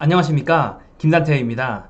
안녕하십니까 김단태입니다.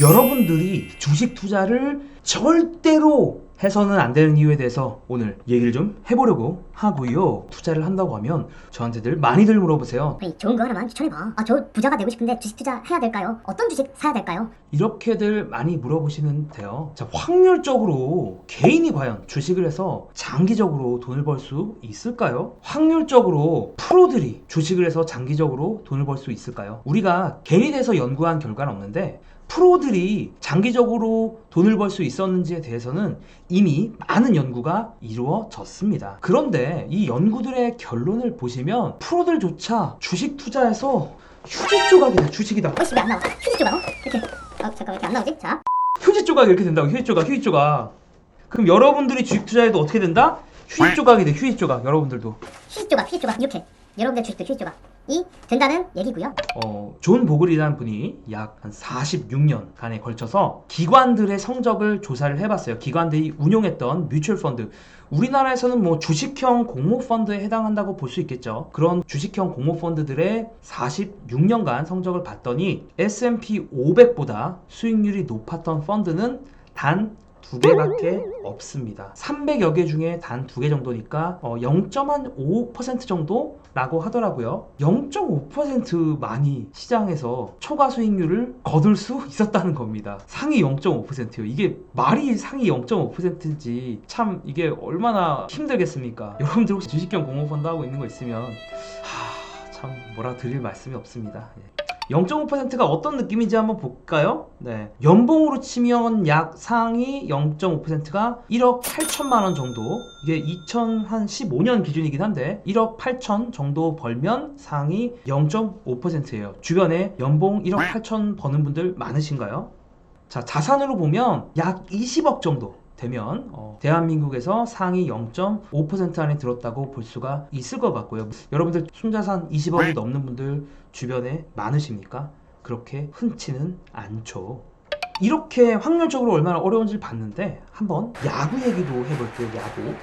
여러분들이 주식 투자를 절대로 해서는 안 되는 이유에 대해서 오늘 얘기를 좀 해보려고 하고요. 투자를 한다고 하면 저한테 들 많이들 물어보세요. 아니, 좋은 거 하나만 추천해봐. 아, 저 부자가 되고 싶은데 주식 투자 해야 될까요? 어떤 주식 사야 될까요? 이렇게들 많이 물어보시는데요. 자, 확률적으로 개인이 과연 주식을 해서 장기적으로 돈을 벌 수 있을까요? 확률적으로 프로들이 주식을 해서 장기적으로 돈을 벌 수 있을까요? 우리가 개인에 대해서 연구한 결과는 없는데 프로들이 장기적으로 돈을 벌 수 있었는지에 대해서는 이미 많은 연구가 이루어졌습니다. 그런데 이 연구들의 결론을 보시면 프로들조차 주식 투자에서 휴지 조각이다, 주식이다. 어이씨, 왜안 나와? 휴지 조각, 어? 이렇게. 아, 잠깐, 왜 이렇게 안 나오지? 자. 휴지 조각 이렇게 된다고 휴지 조각 휴지 조각 그럼 여러분들이 주식 투자해도 어떻게 된다? 휴지 조각이 돼 휴지 조각 여러분들도 휴지 조각, 휴지 조각, 이렇게. 여러분들 주식도 휴지 조각 이 된다는 얘기고요. 어, 존 보글이라는 분이 약 한 46년간에 걸쳐서 기관들의 성적을 조사를 해봤어요 기관들이 운용했던 뮤추얼 펀드 우리나라에서는 뭐 주식형 공모 펀드에 해당한다고 볼 수 있겠죠. 그런 주식형 공모 펀드들의 46년간 성적을 봤더니 S&P 500보다 수익률이 높았던 펀드는 단 두 개밖에 없습니다. 300여 개 중에 단 두 개 정도니까 어, 0.5% 정도 라고 하더라고요. 0.5% 많이 시장에서 초과 수익률을 거둘 수 있었다는 겁니다. 상위 0.5%요. 이게 말이 상위 0.5%인지 참 이게 얼마나 힘들겠습니까? 여러분들 혹시 주식형 공모펀드 하고 있는 거 있으면 하, 참 뭐라 드릴 말씀이 없습니다. 예. 0.5%가 어떤 느낌인지 한번 볼까요? 네. 연봉으로 치면 약 상위 0.5%가 1억 8천만 원 정도. 이게 2015년 기준이긴 한데 1억 8천 정도 벌면 상위 0.5%예요. 주변에 연봉 1억 8천 버는 분들 많으신가요? 자, 자산으로 보면 약 20억 정도 되면 어, 대한민국에서 상위 0.5% 안에 들었다고 볼 수가 있을 것 같고요. 여러분들 순자산 20억이 넘는 분들 주변에 많으십니까? 그렇게 흔치는 않죠. 이렇게 확률적으로 얼마나 어려운지 봤는데 한번 야구 얘기도 해볼게요. 야구.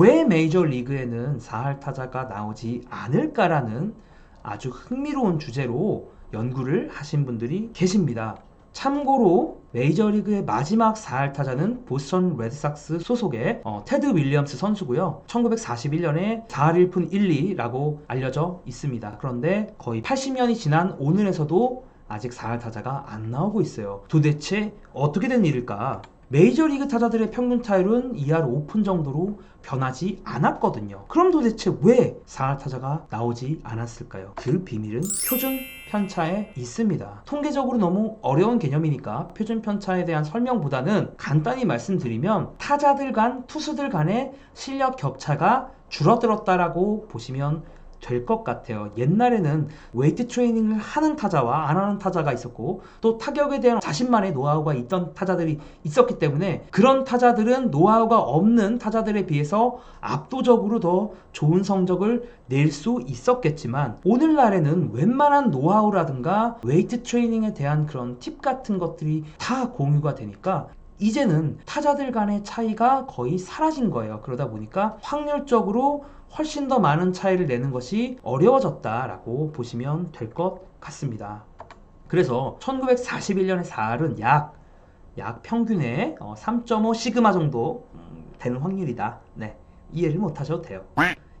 왜 메이저 리그에는 4할 타자가 나오지 않을까라는 아주 흥미로운 주제로 연구를 하신 분들이 계십니다. 참고로 메이저리그의 마지막 4할 타자는 보스턴 레드삭스 소속의 어, 테드 윌리엄스 선수고요. 1941년에 4할 1푼 1리라고 알려져 있습니다. 그런데 거의 80년이 지난 오늘에서도 아직 4할 타자가 안 나오고 있어요. 도대체 어떻게 된 일일까? 메이저리그 타자들의 평균 타율은 2할 5푼 정도로 변하지 않았거든요. 그럼 도대체 왜 4할 타자가 나오지 않았을까요? 그 비밀은 표준 편차에 있습니다. 통계적으로 너무 어려운 개념이니까 표준 편차에 대한 설명보다는 간단히 말씀드리면 타자들 간 투수들 간의 실력 격차가 줄어들었다라고 보시면 될 것 같아요. 옛날에는 웨이트 트레이닝을 하는 타자와 안 하는 타자가 있었고 또 타격에 대한 자신만의 노하우가 있던 타자들이 있었기 때문에 그런 타자들은 노하우가 없는 타자들에 비해서 압도적으로 더 좋은 성적을 낼 수 있었겠지만 오늘날에는 웬만한 노하우라든가 웨이트 트레이닝에 대한 그런 팁 같은 것들이 다 공유가 되니까 이제는 타자들 간의 차이가 거의 사라진 거예요. 그러다 보니까 확률적으로 훨씬 더 많은 차이를 내는 것이 어려워졌다라고 보시면 될 것 같습니다. 그래서 1941년의 4할은 약, 약 평균의 3.5 시그마 정도 음, 되는 확률이다. 네. 이해를 못 하셔도 돼요.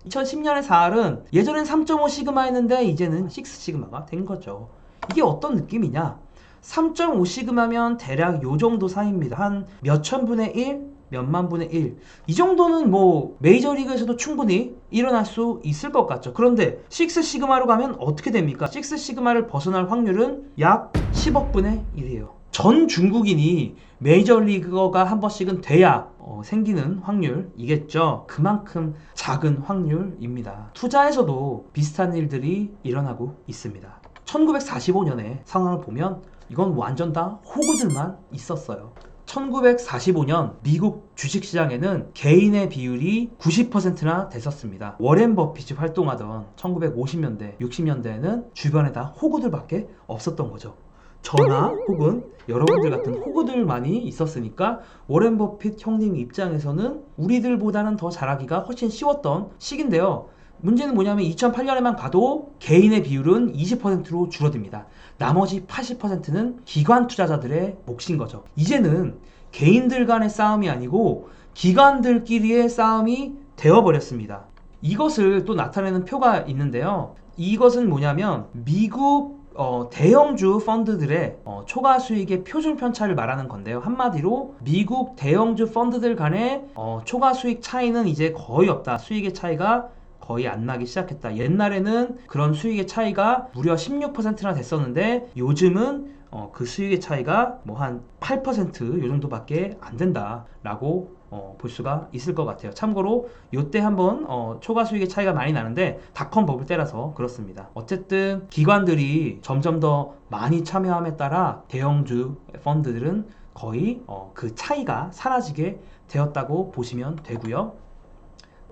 2010년의 4할은 예전엔 3.5 시그마였는데 이제는 6 시그마가 된 거죠. 이게 어떤 느낌이냐? 3.5 시그마면 대략 요 정도 사이입니다. 한 몇천 분의 1, 몇만 분의 1. 이 정도는 뭐 메이저리그에서도 충분히 일어날 수 있을 것 같죠. 그런데 6 시그마로 가면 어떻게 됩니까? 6 시그마를 벗어날 확률은 약 10억 분의 1이에요. 전 중국인이 메이저리그가 한 번씩은 돼야 어, 생기는 확률이겠죠. 그만큼 작은 확률입니다. 투자에서도 비슷한 일들이 일어나고 있습니다. 1945년에 상황을 보면 이건 완전 다 호구들만 있었어요. 1945년 미국 주식시장에는 개인의 비율이 90%나 됐었습니다. 워렌 버핏이 활동하던 1950년대, 60년대에는 주변에 다 호구들밖에 없었던 거죠. 저나 혹은 여러분들 같은 호구들만이 있었으니까 워렌 버핏 형님 입장에서는 우리들보다는 더 잘하기가 훨씬 쉬웠던 시기인데요. 문제는 뭐냐면 2008년에만 가도 개인의 비율은 20%로 줄어듭니다. 나머지 80%는 기관 투자자들의 몫인 거죠. 이제는 개인들 간의 싸움이 아니고 기관들끼리의 싸움이 되어버렸습니다. 이것을 또 나타내는 표가 있는데요. 이것은 뭐냐면 미국 어, 대형주 펀드들의 어, 초과 수익의 표준 편차를 말하는 건데요. 한마디로 미국 대형주 펀드들 간의 어, 초과 수익 차이는 이제 거의 없다. 수익의 차이가 거의 안 나기 시작했다. 옛날에는 그런 수익의 차이가 무려 16%나 됐었는데 요즘은 어, 그 수익의 차이가 뭐 한 8%요 정도밖에 안 된다라고 어, 볼 수가 있을 것 같아요. 참고로 요때 한번 어, 초과 수익의 차이가 많이 나는데 닷컴 버블 때라서 그렇습니다. 어쨌든 기관들이 점점 더 많이 참여함에 따라 대형주 펀드들은 거의 어, 그 차이가 사라지게 되었다고 보시면 되고요.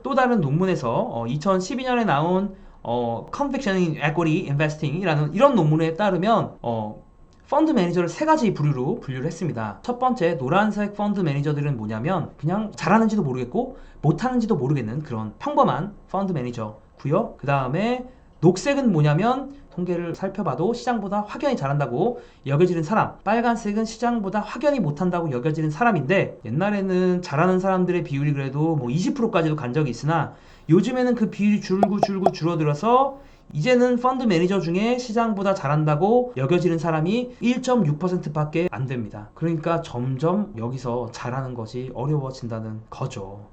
또 다른 논문에서 어, 2012년에 나온 어, Conviction in Equity Investing이라는 이런 논문에 따르면 어, 펀드 매니저를 세 가지 부류로 분류를 했습니다. 첫 번째 노란색 펀드 매니저들은 뭐냐면 그냥 잘하는지도 모르겠고 못하는지도 모르겠는 그런 평범한 펀드 매니저고요. 그 다음에 녹색은 뭐냐면 통계를 살펴봐도 시장보다 확연히 잘한다고 여겨지는 사람 빨간색은 시장보다 확연히 못한다고 여겨지는 사람인데 옛날에는 잘하는 사람들의 비율이 그래도 뭐 20%까지도 간 적이 있으나 요즘에는 그 비율이 줄고 줄고 줄어들어서 이제는 펀드 매니저 중에 시장보다 잘한다고 여겨지는 사람이 1.6%밖에 안 됩니다. 그러니까 점점 여기서 잘하는 것이 어려워진다는 거죠.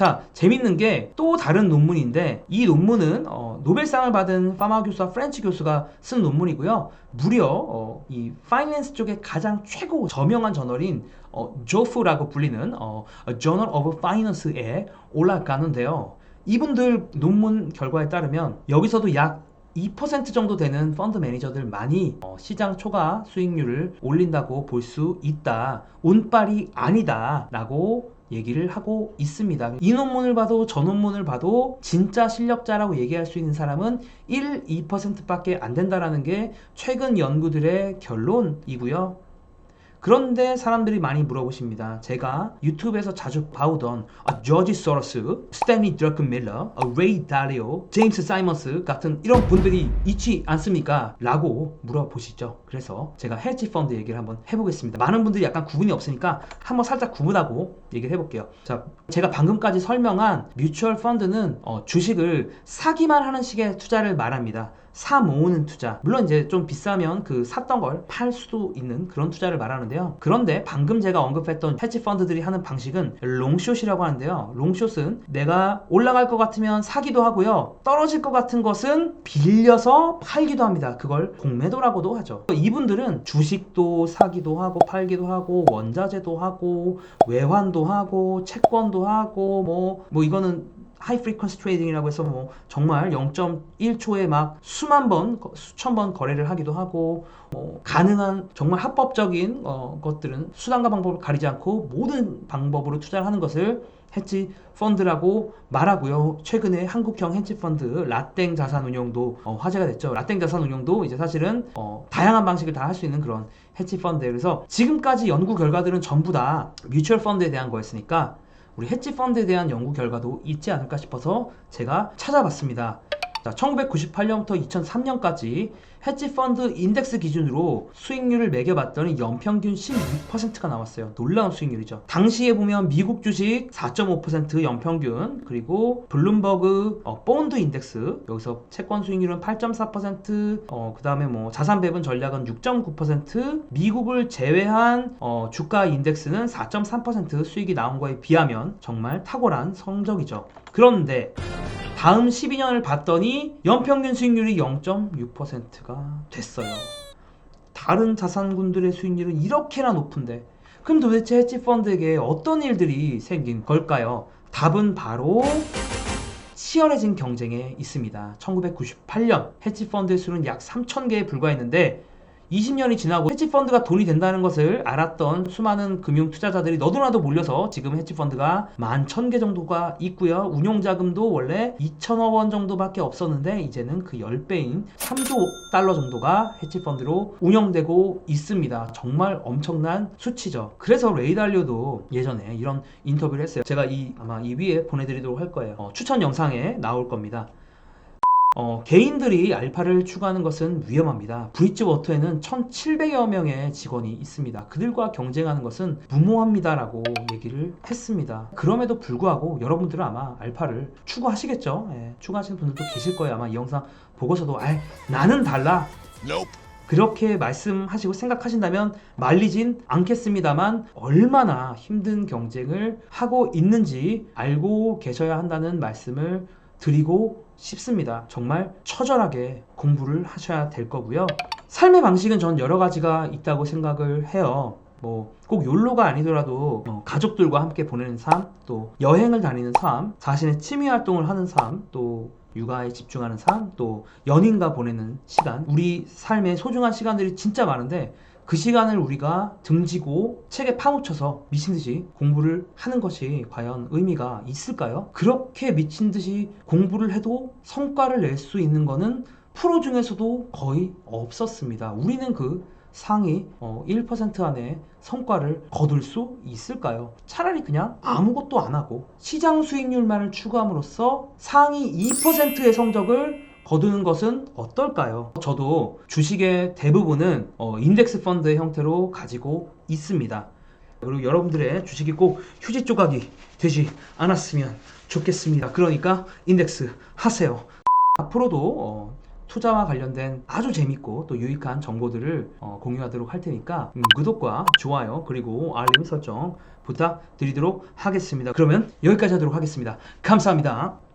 자, 재밌는 게 또 다른 논문인데 이 논문은 어, 노벨상을 받은 파마 교수와 프렌치 교수가 쓴 논문이고요. 무려 어, 이 파이낸스 쪽의 가장 최고 저명한 저널인 어, 조프라고 불리는 어, Journal of Finance에 올라가는데요. 이분들 논문 결과에 따르면 여기서도 약 2% 정도 되는 펀드 매니저들만이 어, 시장 초과 수익률을 올린다고 볼 수 있다. 운빨이 아니다. 라고 얘기를 하고 있습니다. 이 논문을 봐도 저 논문을 봐도 진짜 실력자라고 얘기할 수 있는 사람은 1, 2%밖에 안 된다라는 게 최근 연구들의 결론이고요. 그런데 사람들이 많이 물어보십니다. 제가 유튜브에서 자주 봐오던 아, 조지 소로스, 스탠리 드러큰밀러, 아, 레이 다리오, 제임스 사이먼스 같은 이런 분들이 있지 않습니까? 라고 물어보시죠. 그래서 제가 헤지 펀드 얘기를 한번 해보겠습니다. 많은 분들이 약간 구분이 없으니까 한번 살짝 구분하고 얘기를 해볼게요. 자, 제가 방금까지 설명한 뮤추얼 펀드는 어, 주식을 사기만 하는 식의 투자를 말합니다. 사 모으는 투자. 물론 이제 좀 비싸면 그 샀던 걸 팔 수도 있는 그런 투자를 말하는데요. 그런데 방금 제가 언급했던 헤지 펀드들이 하는 방식은 롱숏이라고 하는데요. 롱숏은 내가 올라갈 것 같으면 사기도 하고요. 떨어질 것 같은 것은 빌려서 팔기도 합니다. 그걸 공매도라고도 하죠. 이분들은 주식도 사기도 하고 팔기도 하고 원자재도 하고 외환도 하고 채권도 하고 뭐뭐 이거는 하이 프리퀀스 트레이딩이라고 해서 뭐 정말 0.1초에 막 수만 번, 거- 수천 번 거래를 하기도 하고 뭐 가능한 정말 합법적인 어, 것들은 수단과 방법을 가리지 않고 모든 방법으로 투자를 하는 것을 헤지 펀드라고 말하고요. 최근에 한국형 헤지 펀드 라땡 자산운용도 어, 화제가 됐죠. 라땡 자산운용도 이제 사실은 어, 다양한 방식을 다 할 수 있는 그런 헤지 펀드예요. 그래서 지금까지 연구 결과들은 전부 다 뮤추얼 펀드에 대한 거였으니까 우리 헤지 펀드에 대한 연구 결과도 있지 않을까 싶어서 제가 찾아봤습니다. 자, 1998년부터 2003년까지 헤지 펀드 인덱스 기준으로 수익률을 매겨봤더니 연평균 16%가 나왔어요. 놀라운 수익률이죠. 당시에 보면 미국 주식 4.5% 연평균, 그리고 블룸버그 어, 본드 인덱스 여기서 채권 수익률은 8.4%, 어, 그 다음에 뭐 자산 배분 전략은 6.9%, 미국을 제외한 어, 주가 인덱스는 4.3% 수익이 나온 거에 비하면 정말 탁월한 성적이죠. 그런데 다음 12년을 봤더니 연평균 수익률이 0.6%가 됐어요. 다른 자산군들의 수익률은 이렇게나 높은데 그럼 도대체 헤지 펀드에게 어떤 일들이 생긴 걸까요? 답은 바로 치열해진 경쟁에 있습니다. 1998년 헤지 펀드의 수는 약 3,000개에 불과했는데 20년이 지나고 헤지 펀드가 돈이 된다는 것을 알았던 수많은 금융 투자자들이 너도나도 몰려서 지금 헤지 펀드가 11,000개 정도가 있고요. 운용 자금도 원래 2천억 원 정도밖에 없었는데 이제는 그 10배인 3조 달러 정도가 헤지 펀드로 운영되고 있습니다. 정말 엄청난 수치죠. 그래서 레이 달리오도 예전에 이런 인터뷰를 했어요. 제가 이 아마 이 위에 보내드리도록 할 거예요. 어, 추천 영상에 나올 겁니다. 어, 개인들이 알파를 추구하는 것은 위험합니다. 브릿지 워터에는 1,700여 명의 직원이 있습니다. 그들과 경쟁하는 것은 무모합니다라고 얘기를 했습니다. 그럼에도 불구하고 여러분들은 아마 알파를 추구하시겠죠? 예, 추구하시는 분들도 계실 거예요. 아마 이 영상 보고서도 아, 나는 달라. 그렇게 말씀하시고 생각하신다면 말리진 않겠습니다만 얼마나 힘든 경쟁을 하고 있는지 알고 계셔야 한다는 말씀을 드리고 싶습니다. 정말 처절하게 공부를 하셔야 될 거고요. 삶의 방식은 전 여러 가지가 있다고 생각을 해요. 뭐꼭 욜로가 아니더라도 어, 가족들과 함께 보내는 삶, 또 여행을 다니는 삶, 자신의 취미 활동을 하는 삶, 또 육아에 집중하는 삶, 또 연인과 보내는 시간, 우리 삶의 소중한 시간들이 진짜 많은데 그 시간을 우리가 등지고 책에 파묻혀서 미친 듯이 공부를 하는 것이 과연 의미가 있을까요? 그렇게 미친 듯이 공부를 해도 성과를 낼 수 있는 거는 프로 중에서도 거의 없었습니다. 우리는 그 상위 어, 1% 안에 성과를 거둘 수 있을까요? 차라리 그냥 아무것도 안 하고 시장 수익률만을 추구함으로써 상위 2%의 성적을 거두는 것은 어떨까요? 저도 주식의 대부분은 어, 인덱스 펀드의 형태로 가지고 있습니다. 그리고 여러분들의 주식이 꼭 휴지 조각이 되지 않았으면 좋겠습니다. 그러니까 인덱스 하세요. 앞으로도 어, 투자와 관련된 아주 재밌고 또 유익한 정보들을 어, 공유하도록 할 테니까 음, 구독과 좋아요 그리고 알림 설정 부탁드리도록 하겠습니다. 그러면 여기까지 하도록 하겠습니다. 감사합니다.